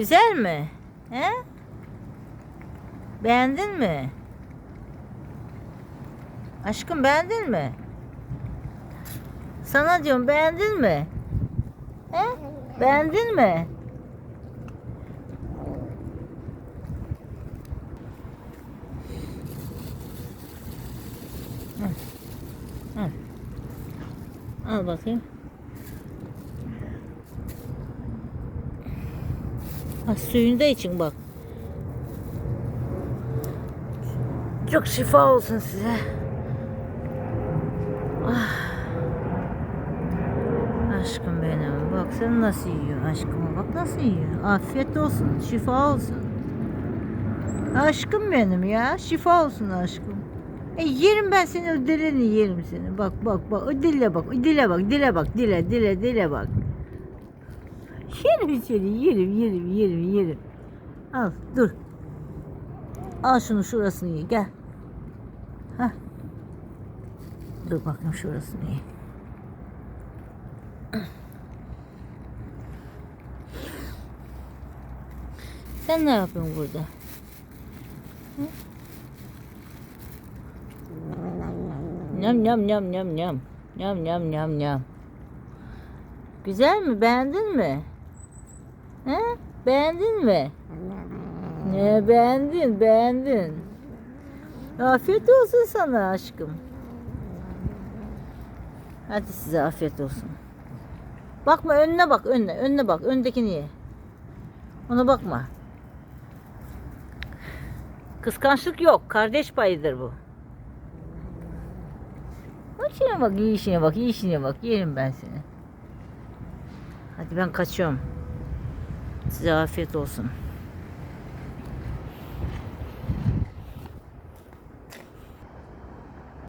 Güzel mi? He? Beğendin mi? Aşkım beğendin mi? Sana diyorum beğendin mi? He? Beğendin mi? Hı. Hı. Al bakayım. Ha, suyunu da için bak. Çok şifa olsun size. Ah. Aşkım benim. Bak sen nasıl yiyor aşkım. Bak nasıl yiyor. Afiyet olsun. Şifa olsun. Aşkım benim ya. Şifa olsun aşkım. E yerim ben seni o dilini yerim seni. Bak bak bak. O dile bak. Dile bak. Dile bak. Dile dile dile bak. Yerim seni. Yerim yerim yerim yerim. Al dur. Al şunu şurasını ye. Gel. Hah. Dur bakayım şurasını ye. Sen ne yapıyorsun burada? Hı? Nyam nyam nyam nyam nyam. Nyam nyam nyam nyam. Güzel mi? Beğendin mi? He? Beğendin mi? Ne beğendin? Beğendin. Afiyet olsun sana aşkım. Hadi size afiyet olsun. Bakma önüne bak önüne. Önüne bak. Öndekini ye. Ona bakma. Kıskançlık yok. Kardeş payıdır bu. Bak bak, iyi işine bak, iyi işine bak. Yerim ben seni. Hadi ben kaçıyorum. Size afiyet olsun.